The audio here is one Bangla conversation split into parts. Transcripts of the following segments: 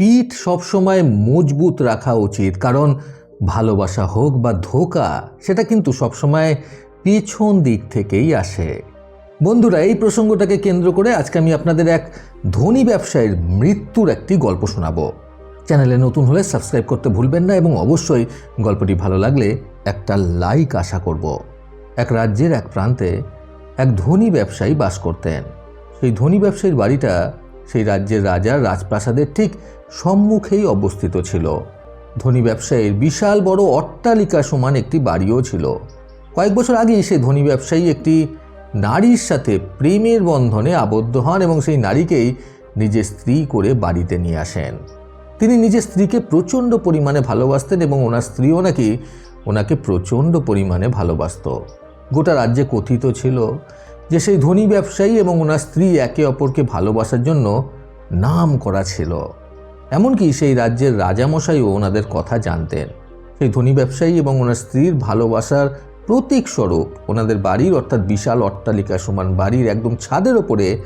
পিঠ সবসময় মজবুত রাখা উচিত, কারণ ভালোবাসা হোক বা ধোকা, সেটা কিন্তু সবসময় পিছন দিক থেকেই আসে। বন্ধুরা, এই প্রসঙ্গটাকে কেন্দ্র করে আজকে আমি আপনাদের এক ধনী ব্যবসায়ীর মৃত্যুর একটি গল্প শোনাবো। চ্যানেলে নতুন হলে সাবস্ক্রাইব করতে ভুলবেন না এবং অবশ্যই গল্পটি ভালো লাগলে একটা লাইক আশা করব। এক রাজ্যের এক প্রান্তে এক ধনী ব্যবসায়ী বাস করতেন। সেই ধনী ব্যবসায়ীর বাড়িটা সেই রাজ্যের রাজার রাজপ্রাসাদের ঠিক সম্মুখেই অবস্থিত ছিল। ধনী ব্যবসায়ীর বিশাল বড় অট্টালিকা সমান একটি বাড়িও ছিল। কয়েক বছর আগেই সেই ধনী ব্যবসায়ী একটি নারীর সাথে প্রেমের বন্ধনে আবদ্ধ হন এবং সেই নারীকেই নিজের স্ত্রী করে বাড়িতে নিয়ে আসেন। তিনি নিজের স্ত্রীকে প্রচণ্ড পরিমাণে ভালোবাসতেন এবং ওনার স্ত্রীও নাকি ওনাকে প্রচণ্ড পরিমাণে ভালোবাসত। গোটা রাজ্যে কথিত ছিল যে সেই ধনী ব্যবসায়ী এবং ওনার স্ত্রী একে অপরকে ভালোবাসার জন্য নাম করা ছিল। এমনকি সেই রাজ্যের রাজামশাইও ওনাদের কথা জানতেন। সেই ধনী ব্যবসায়ী এবং ওনার স্ত্রীর ভালোবাসার প্রতীক স্বরূপ ওনাদের বাড়ির অর্থাৎ বিশাল অট্টালিকা সমান বাড়ির একদম ছাদের ওপরে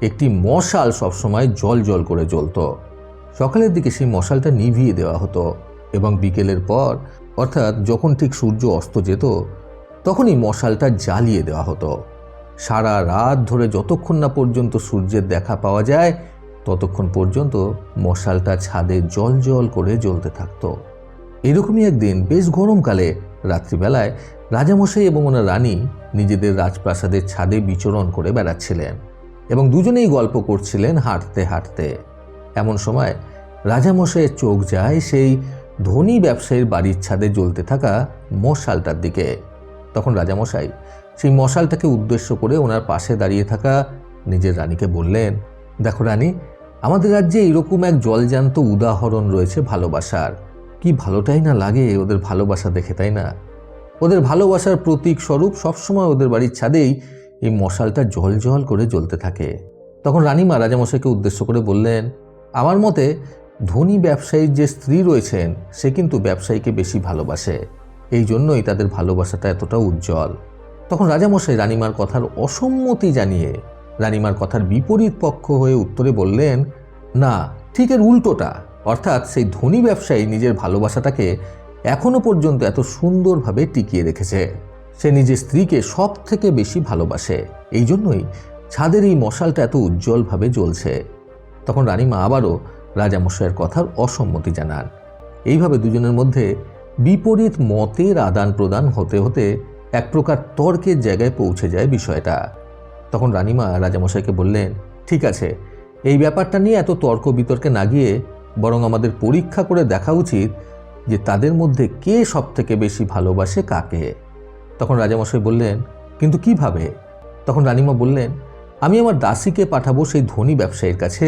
একটি মশাল সবসময় জল জল করে জ্বলতো। সকালের দিকে সেই মশালটা নিভিয়ে দেওয়া হতো এবং বিকেলের পর, অর্থাৎ যখন ঠিক সূর্য অস্ত যেত, তখনই মশালটা জ্বালিয়ে দেওয়া হতো। সারা রাত ধরে যতক্ষণ না পর্যন্ত সূর্যের দেখা পাওয়া যায়, ততক্ষণ পর্যন্ত মশালটা ছাদে জল জল করে জ্বলতে থাকতো। এরকমই একদিন বেশ গরমকালে রাত্রিবেলায় রাজামশাই এবং ওনার রানী নিজেদের রাজপ্রাসাদের ছাদে বিচরণ করে বেড়াচ্ছিলেন এবং দুজনেই গল্প করছিলেন হাঁটতে হাঁটতে। এমন সময় রাজামশাইয়ের চোখ যায় সেই ধনী ব্যবসায়ীর বাড়ির ছাদে জ্বলতে থাকা মশালটার দিকে। তখন রাজামশাই সেই মশালটাকে উদ্দেশ্য করে ওনার পাশে দাঁড়িয়ে থাকা নিজের রানীকে বললেন, দেখো রানী, আমাদের রাজ্যে এরকম এক জলজান্ত উদাহরণ রয়েছে ভালোবাসার। কি ভালোটাই না লাগে ওদের ভালোবাসা দেখে, তাই না? ওদের ভালোবাসার প্রতীক স্বরূপ সবসময় ওদের বাড়ির ছাদেই এই মশালটা জল জল করে জ্বলতে থাকে। তখন রানী রানীমা রাজামশাইকে উদ্দেশ্য করে বললেন, আমার মতে ধনী ব্যবসায়ীর যে স্ত্রী রয়েছেন, সে কিন্তু ব্যবসায়ীকে বেশি ভালোবাসে। এই জন্যই তাদের ভালোবাসাটা এতটা উজ্জ্বল। তখন রাজামশাই রানীমার কথার অসম্মতি জানিয়ে রানীমার কথার বিপরীত পক্ষ হয়ে উত্তরে বললেন, না, ঠিক এর উল্টোটা। অর্থাৎ সেই ধনী ব্যবসায়ী নিজের ভালোবাসাটাকে এখনও পর্যন্ত এত সুন্দরভাবে টিকিয়ে রেখেছে। সে নিজের স্ত্রীকে সব থেকে বেশি ভালোবাসে। এই জন্যই ছাদের এই মশালটা এত উজ্জ্বলভাবে জ্বলছে। তখন রানীমা আবারও রাজামশাইয়ের কথার অসম্মতি জানান। এইভাবে দুজনের মধ্যে বিপরীত মতের আদান প্রদান হতে হতে এক প্রকার তর্কের জায়গায় পৌঁছে যায় বিষয়টা। তখন রানীমা রাজামশাইকে বললেন, ঠিক আছে, এই ব্যাপারটা নিয়ে এত তর্ক বিতর্কে না গিয়ে বরং আমাদের পরীক্ষা করে দেখা উচিত যে তাদের মধ্যে কে সব থেকে বেশি ভালোবাসে কাকে। তখন রাজামশাই বললেন, কিন্তু কীভাবে? তখন রানীমা বললেন, আমি আমার দাসীকে পাঠাবো সেই ধনী ব্যবসায়ীর কাছে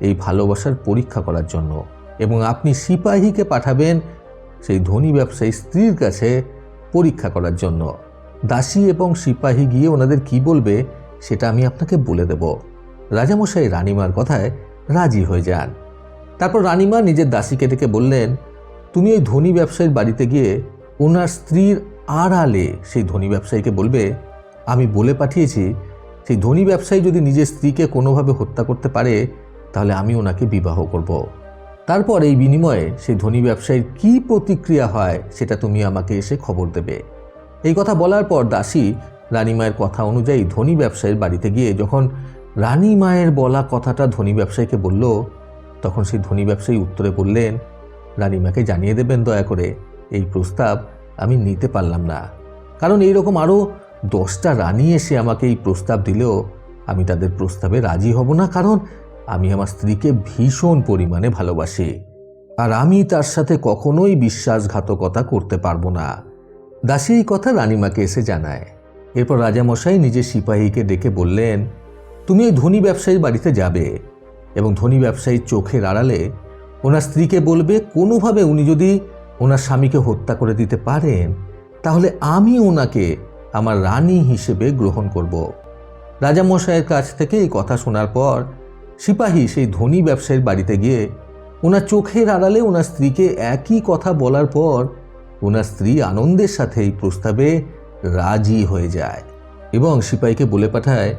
এই ভালোবাসার পরীক্ষা করার জন্য এবং আপনি সিপাহীকে পাঠাবেন সেই ধনী ব্যবসায়ী স্ত্রীর কাছে পরীক্ষা করার জন্য। দাসী এবং সিপাহী গিয়ে ওনাদের কি বলবে, সেটা আমি আপনাকে বলে দেব। রাজামশাই রানীমার কথায় রাজি হয়ে যান। তারপর রানীমা নিজের দাসীকে ডেকে বললেন, তুমি ওই ধনী ব্যবসায়ীর বাড়িতে গিয়ে ওনার স্ত্রীর আড়ালে সেই ধনী ব্যবসায়ীকে বলবে, আমি বলে পাঠিয়েছি, সেই ধনী ব্যবসায়ী যদি নিজের স্ত্রীকে কোনোভাবে হত্যা করতে পারে, তাহলে আমি ওনাকে বিবাহ করব। তারপর এই বিনিময়ে সেই ধনী ব্যবসায়ীর কী প্রতিক্রিয়া হয় সেটা তুমি আমাকে এসে খবর দেবে। এই কথা বলার পর দাসী রানীমায়ের কথা অনুযায়ী ধনী ব্যবসায়ীর বাড়িতে গিয়ে যখন রানী মায়ের বলা কথাটা ধনী ব্যবসায়ীকে বলল, তখন সেই ধনী ব্যবসায়ী উত্তরে বললেন রানীমাকে জানিয়ে দেবেন দয়া করে, এই প্রস্তাব আমি নিতে পারলাম না। কারণ এইরকম আরও দশটা রানী এসে আমাকে এই প্রস্তাব দিলেও আমি তাদের প্রস্তাবে রাজি হব না। কারণ আমি আমার স্ত্রীকে ভীষণ পরিমাণে ভালোবাসি। আর আমি তার সাথে কখনোই বিশ্বাসঘাতকতা করতে পারব না। দাসী এই কথা রানীমাকে এসে জানায়। এরপর রাজামশাই নিজের সিপাহীকে ডেকে বললেন, তুমি এই ধনী ব্যবসায়ীর বাড়িতে যাবে এবং ধনী ব্যবসায়ীর চোখের আড়ালে ওনার স্ত্রীকে বলবে, কোনোভাবে উনি যদি ওনার স্বামীকে হত্যা করে দিতে পারেন, তাহলে আমি ওনাকে আমার রানী হিসেবে গ্রহণ করব। রাজামশাইয়ের কাছ থেকে এই কথা শোনার পর সিপাহী সেই ধনী ব্যবসায়ীর বাড়িতে গিয়ে ওনার চোখের আড়ালে ওনার স্ত্রীকে একই কথা বলার পর ওনার স্ত্রী আনন্দের সাথে এই প্রস্তাবে রাজি হয়ে যায় এবং সিপাহীকে বলে পাঠায়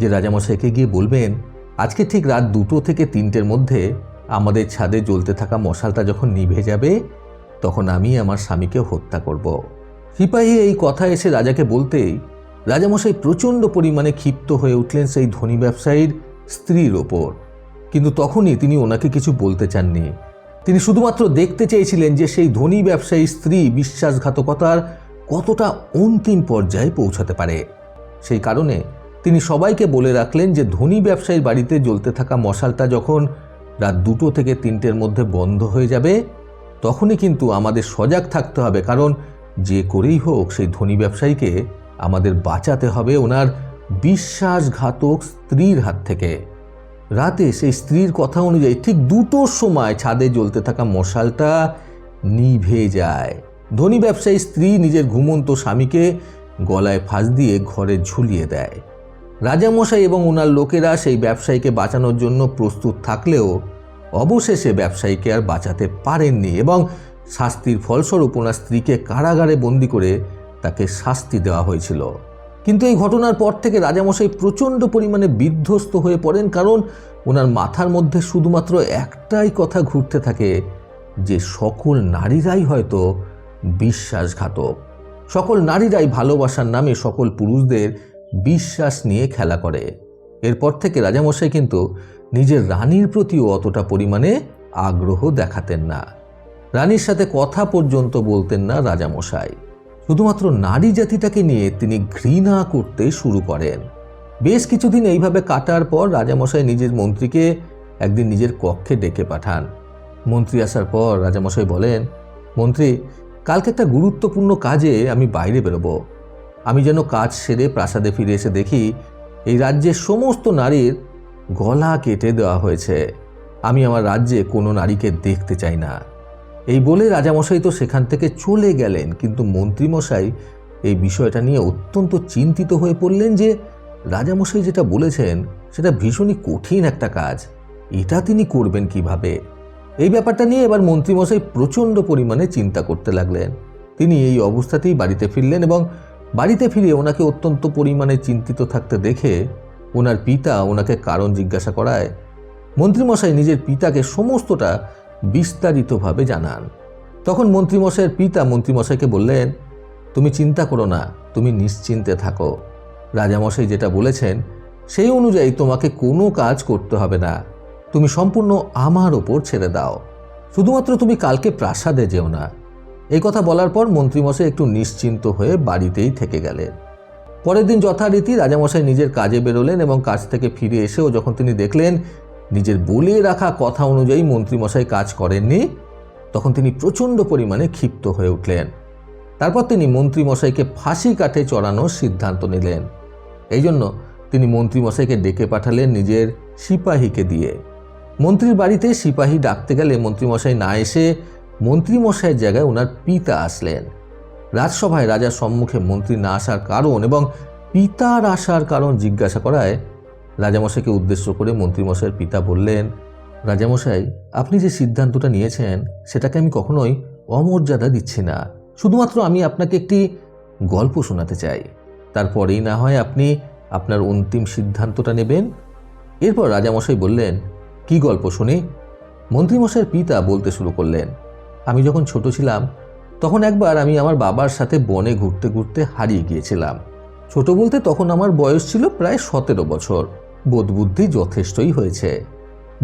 যে, রাজামশাইকে গিয়ে বলবেন, আজকে ঠিক রাত দুটো থেকে তিনটের মধ্যে আমাদের ছাদে জ্বলতে থাকা মশালটা যখন নিভে যাবে, তখন আমি আমার স্বামীকে হত্যা করব। সিপাহী এই কথা এসে রাজাকে বলতেই রাজামশাই প্রচণ্ড পরিমাণে ক্ষিপ্ত হয়ে উঠলেন সেই ধনী ব্যবসায়ীর স্ত্রীর ওপর। কিন্তু তখনই তিনি ওনাকে কিছু বলতে চাননি। তিনি শুধুমাত্র দেখতে চেয়েছিলেন যে সেই ধনী ব্যবসায়ী স্ত্রী বিশ্বাসঘাতকতার কতটা অন্তিম পর্যায়ে পৌঁছাতে পারে। সেই কারণে তিনি সবাইকে বলে রাখলেন যে ধনী ব্যবসায়ীর বাড়িতে জ্বলতে থাকা মশালটা যখন রাত দুটো থেকে তিনটের মধ্যে বন্ধ হয়ে যাবে, তখনই কিন্তু আমাদের সজাগ থাকতে হবে, কারণ যে করেই হোক সেই ধনী ব্যবসায়ীকে আমাদের বাঁচাতে হবে ওনার বিশ্বাসঘাতক স্ত্রীর হাত থেকে। রাতে সেই স্ত্রীর কথা অনুযায়ী ঠিক দুটোর সময় ছাদে জ্বলতে থাকা মশালটা নিভে যায়। ধনী ব্যবসায়ী স্ত্রী নিজের ঘুমন্ত স্বামীকে গলায় ফাঁস দিয়ে ঘরে ঝুলিয়ে দেয়। রাজামশাই এবং ওনার লোকেরা সেই ব্যবসায়ীকে বাঁচানোর জন্য প্রস্তুত থাকলেও অবশেষে ব্যবসায়ীকে আর বাঁচাতে পারেননি এবং শাস্তির ফলস্বরূপ ওনার স্ত্রীকে কারাগারে বন্দি করে তাকে শাস্তি দেওয়া হয়েছিল। কিন্তু এই ঘটনার পর থেকে রাজামশাই প্রচণ্ড পরিমাণে বিধ্বস্ত হয়ে পড়েন কারণ ওনার মাথার মধ্যে শুধুমাত্র একটাই কথা ঘুরতে থাকে, যে সকল নারীরাই হয়তো বিশ্বাসঘাতক। সকল নারীরাই ভালোবাসার নামে সকল পুরুষদের বিশ্বাস নিয়ে খেলা করে। এরপর থেকে রাজামশাই কিন্তু নিজের রানীর প্রতিও অতটা পরিমাণে আগ্রহ দেখাতেন না। রানীর সাথে কথা পর্যন্ত বলতেন না রাজামশাই। শুধুমাত্র নারী জাতিটাকে নিয়ে তিনি ঘৃণা করতে শুরু করেন। বেশ কিছুদিন এইভাবে কাটার পর রাজামশাই নিজের মন্ত্রীকে একদিন নিজের কক্ষে ডেকে পাঠান। মন্ত্রী আসার পর রাজামশাই বলেন, মন্ত্রী, কালকে একটা গুরুত্বপূর্ণ কাজে আমি বাইরে বেরোবো। আমি যেন কাজ সেরে প্রাসাদে ফিরে এসে দেখি, এই রাজ্যের সমস্ত নারীর গলা কেটে দেওয়া হয়েছে। আমি আমার রাজ্যে কোনো নারীকে দেখতে চাই না। এই বলে রাজামশাই তো সেখান থেকে চলে গেলেন, কিন্তু মন্ত্রীমশাই এই বিষয়টা নিয়ে অত্যন্ত চিন্তিত হয়ে পড়লেন যে রাজামশাই যেটা বলেছেন সেটা ভীষণই কঠিন একটা কাজ। এটা তিনি করবেন কীভাবে? এই ব্যাপারটা নিয়ে এবার মন্ত্রীমশাই প্রচণ্ড পরিমাণে চিন্তা করতে লাগলেন। তিনি এই অবস্থাতেই বাড়িতে ফিরলেন এবং বাড়িতে ফিরে ওনাকে অত্যন্ত পরিমাণে চিন্তিত থাকতে দেখে ওনার পিতা ওনাকে কারণ জিজ্ঞাসা করায়। মন্ত্রীমশাই নিজের পিতাকে সমস্তটা বিস্তারিতভাবে জানান। তখন মন্ত্রীমশাইয়ের পিতা মন্ত্রীমশাইকে বললেন, তুমি চিন্তা করো না, তুমি নিশ্চিন্তে থাকো। রাজামশাই যেটা বলেছেন, সেই অনুযায়ী তোমাকে কোনো কাজ করতে হবে না। তুমি সম্পূর্ণ আমার ওপর ছেড়ে দাও। শুধুমাত্র তুমি কালকে প্রাসাদে যেও না। এই কথা বলার পর মন্ত্রীমশাই একটু নিশ্চিন্ত হয়ে বাড়িতেই থেকে গেলেন। পরের দিন যথারীতি রাজামশাই নিজের কাজে বেরোলেন এবং কাজ থেকে ফিরে এসেও যখন তিনি দেখলেন নিজের বলে রাখা কথা অনুযায়ী মন্ত্রীমশাই কাজ করেননি, তখন তিনি প্রচণ্ড পরিমাণে ক্ষিপ্ত হয়ে উঠলেন। তারপর তিনি মন্ত্রীমশাইকে ফাঁসি কাঠে চড়ানোর সিদ্ধান্ত নিলেন। এই জন্য তিনি মন্ত্রীমশাইকে ডেকে পাঠালেন নিজের সিপাহীকে দিয়ে। মন্ত্রীর বাড়িতে সিপাহী ডাকতে গেলে মন্ত্রীমশাই না এসে মন্ত্রীমশাইয়ের জায়গায় ওনার পিতা আসলেন। রাজসভায় রাজার সম্মুখে মন্ত্রী না আসার কারণ এবং পিতার আসার কারণ জিজ্ঞাসা করায় রাজামশাইকে উদ্দেশ্য করে মন্ত্রীমশাইয়ের পিতা বললেন, রাজামশাই, আপনি যে সিদ্ধান্তটা নিয়েছেন, সেটাকে আমি কখনোই অমর্যাদা দিচ্ছি না। শুধুমাত্র আমি আপনাকে একটি গল্প শোনাতে চাই। তারপরেই না হয় আপনি আপনার অন্তিম সিদ্ধান্তটা নেবেন? এরপর রাজামশাই বললেন, কি গল্প শুনি? মন্ত্রীমশাইয়ের পিতা বলতে শুরু করলেন, আমি যখন ছোট ছিলাম, তখন একবার আমি আমার বাবার সাথে বনে ঘুরতে ঘুরতে হারিয়ে গিয়েছিলাম। ছোট বলতে তখন আমার বয়স ছিল প্রায় সতেরো বছর। বোধবুদ্ধি যথেষ্টই হয়েছে।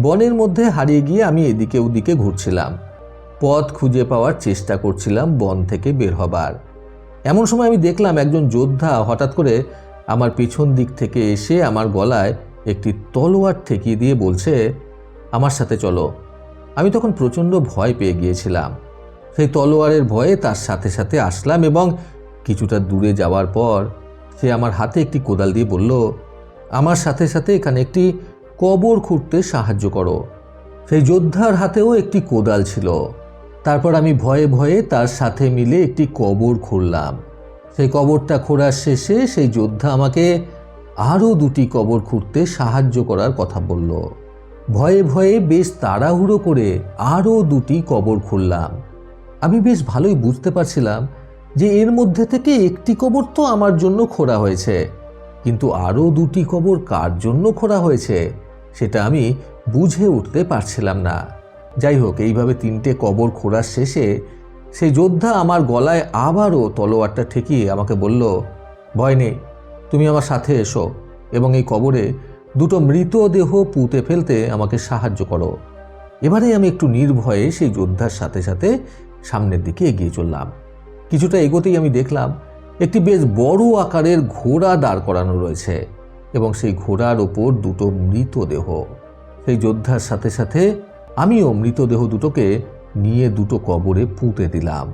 বনের মধ্যে হারিয়ে গিয়ে আমি এদিকে ওদিকে ঘুরছিলাম। পথ খুঁজে পাওয়ার চেষ্টা করছিলাম বন থেকে বের হবার। এমন সময় আমি দেখলাম একজন যোদ্ধা হঠাৎ করে আমার পেছন দিক থেকে এসে আমার গলায় একটি তলোয়ার ঠেকিয়ে দিয়ে বলছে, আমার সাথে চলো। আমি তখন প্রচণ্ড ভয় পেয়ে গিয়েছিলাম। সেই তলোয়ারের ভয়ে তার সাথে সাথে আসলাম এবং কিছুটা দূরে যাওয়ার পর সে আমার হাতে একটি কোদাল দিয়ে বলল আমার সাথে সাথে এখানে একটি কবর খুঁড়তে সাহায্য করো। সেই যোদ্ধার হাতেও একটি কোদাল ছিল। তারপর আমি ভয়ে ভয়ে তার সাথে মিলে একটি কবর খুঁড়লাম। সেই কবরটা খোঁড়ার শেষে সেই যোদ্ধা আমাকে আরও দুটি কবর খুঁড়তে সাহায্য করার কথা বলল। ভয়ে ভয়ে বেশ তাড়াহুড়ো করে আরও দুটি কবর খুললাম আমি বেশ ভালোই বুঝতে পারছিলাম যে এর মধ্যে থেকে একটি কবর তো আমার জন্য খোঁড়া হয়েছে। কিন্তু আরও দুটি কবর কার জন্য খোঁড়া হয়েছে, সেটা আমি বুঝে উঠতে পারছিলাম না। যাই হোক, এইভাবে তিনটে কবর খোঁড়ার শেষে সেই যোদ্ধা আমার গলায় আবারও তলোয়ারটা ঠেকিয়ে আমাকে বলল, ভয় নেই, তুমি আমার সাথে এসো এবং এই কবরে দুটো মৃতদেহ পুঁতে ফেলতে আমাকে সাহায্য করো। এবারে আমি একটু নির্ভয়ে সেই যোদ্ধার সাথে সাথে সামনের দিকে এগিয়ে চললাম। কিছুটা এগোতেই আমি দেখলাম একটি বেশ বড় আকারের ঘোড়া দাঁড় করানো রয়েছে এবং সেই ঘোড়ার ওপর দুটো মৃতদেহ। সেই যোদ্ধার সাথে সাথে আমিও মৃতদেহ দুটোকে নিয়ে দুটো কবরে পুঁতে দিলাম।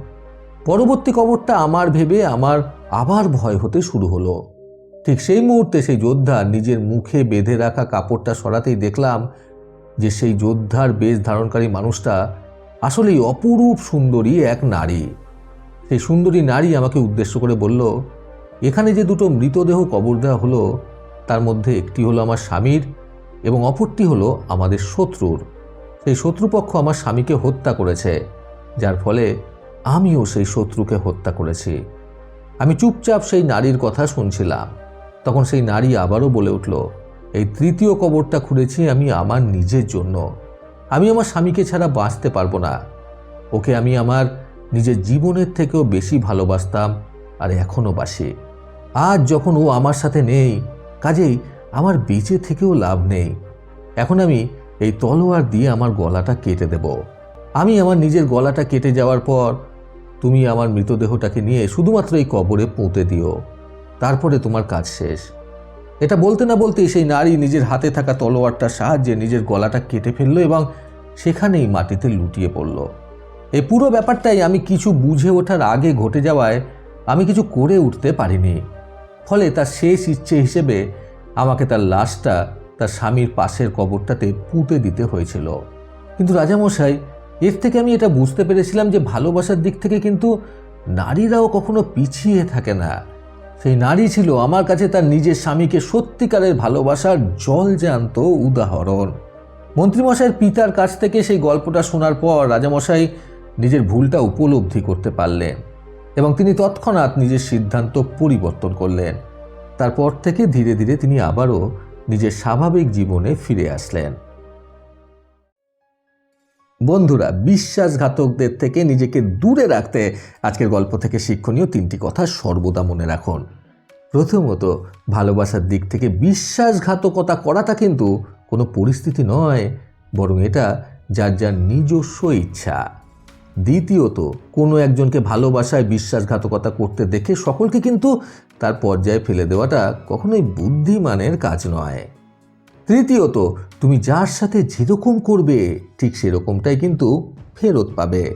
পরবর্তী কবরটা আমার ভেবে আমার আবার ভয় হতে শুরু হলো। ঠিক সেই মুহূর্তে সেই যোদ্ধা নিজের মুখে বেঁধে রাখা কাপড়টা সরাতেই দেখলাম যে সেই যোদ্ধার বেশ ধারণকারী মানুষটা আসলেই অপরূপ সুন্দরী এক নারী। সেই সুন্দরী নারী আমাকে উদ্দেশ্য করে বলল, এখানে যে দুটো মৃতদেহ কবর দেওয়া হলো, তার মধ্যে একটি হলো আমার স্বামীর এবং অপরটি হলো আমাদের শত্রুর। সেই শত্রুপক্ষ আমার স্বামীকে হত্যা করেছে, যার ফলে আমিও সেই শত্রুকে হত্যা করেছি। আমি চুপচাপ সেই নারীর কথা শুনছিলাম। তখন সেই নারী আবারও বলে উঠল, এই তৃতীয় কবরটা খুঁড়েছি আমি আমার নিজের জন্য। আমি আমার স্বামীকে ছাড়া বাঁচতে পারব না। ওকে আমি আমার নিজের জীবনের থেকেও বেশি ভালোবাসতাম আর এখনও বাসি। আজ যখন ও আমার সাথে নেই, কাজেই আমার বেঁচে থেকেও লাভ নেই। এখন আমি এই তলোয়ার দিয়ে আমার গলাটা কেটে দেব। আমি আমার নিজের গলাটা কেটে যাওয়ার পর তুমি আমার মৃতদেহটাকে নিয়ে শুধুমাত্র এই কবরে পুঁতে দিও। তারপরে তোমার কাজ শেষ। এটা বলতে না বলতেই সেই নারী নিজের হাতে থাকা তলোয়ারটার সাহায্যে নিজের গলাটা কেটে ফেলল এবং সেখানেই মাটিতে লুটিয়ে পড়ল। এই পুরো ব্যাপারটাই আমি কিছু বুঝে ওঠার আগে ঘটে যাওয়ায় আমি কিছু করে উঠতে পারিনি। ফলে তার শেষ ইচ্ছে হিসেবে আমাকে তার লাশটা তার স্বামীর পাশের কবরটাতে পুঁতে দিতে হয়েছিল। কিন্তু রাজামশাই, এর থেকে আমি এটা বুঝতে পেরেছিলাম যে ভালোবাসার দিক থেকে কিন্তু নারীরাও কখনো পিছিয়ে থাকে না। সেই নারী ছিল আমার কাছে তার নিজের স্বামীকে সত্যিকারের ভালোবাসার জল জলজান্ত উদাহরণ। মন্ত্রীমশাইয়ের পিতার কাছ থেকে সেই গল্পটা শোনার পর রাজামশাই নিজের ভুলটা উপলব্ধি করতে পারলেন এবং তিনি তৎক্ষণাৎ নিজের সিদ্ধান্ত পরিবর্তন করলেন। তারপর থেকে ধীরে ধীরে তিনি আবারও নিজের স্বাভাবিক জীবনে ফিরে আসলেন। বন্ধুরা, বিশ্বাসঘাতকদের থেকে নিজেকে দূরে রাখতে আজকের গল্প থেকে শিক্ষণীয় তিনটি কথা সর্বদা মনে রাখুন। প্রথমত, ভালোবাসার দিক থেকে বিশ্বাসঘাতকতা করাটা কিন্তু কোনো পরিস্থিতি নয়, বরং এটা যার যার নিজস্ব ইচ্ছা। দ্বিতীয়ত, কোনো একজনকে ভালোবাসায় বিশ্বাসঘাতকতা করতে দেখে সকলকে কিন্তু তার পর্যায়ে ফেলে দেওয়াটা কখনোই বুদ্ধিমানের কাজ নয়। তৃতীয়ত, তুমি যার সাথে যেরকম করবে, ঠিক সেরকমটাই কিন্তু ফেরত পাবে।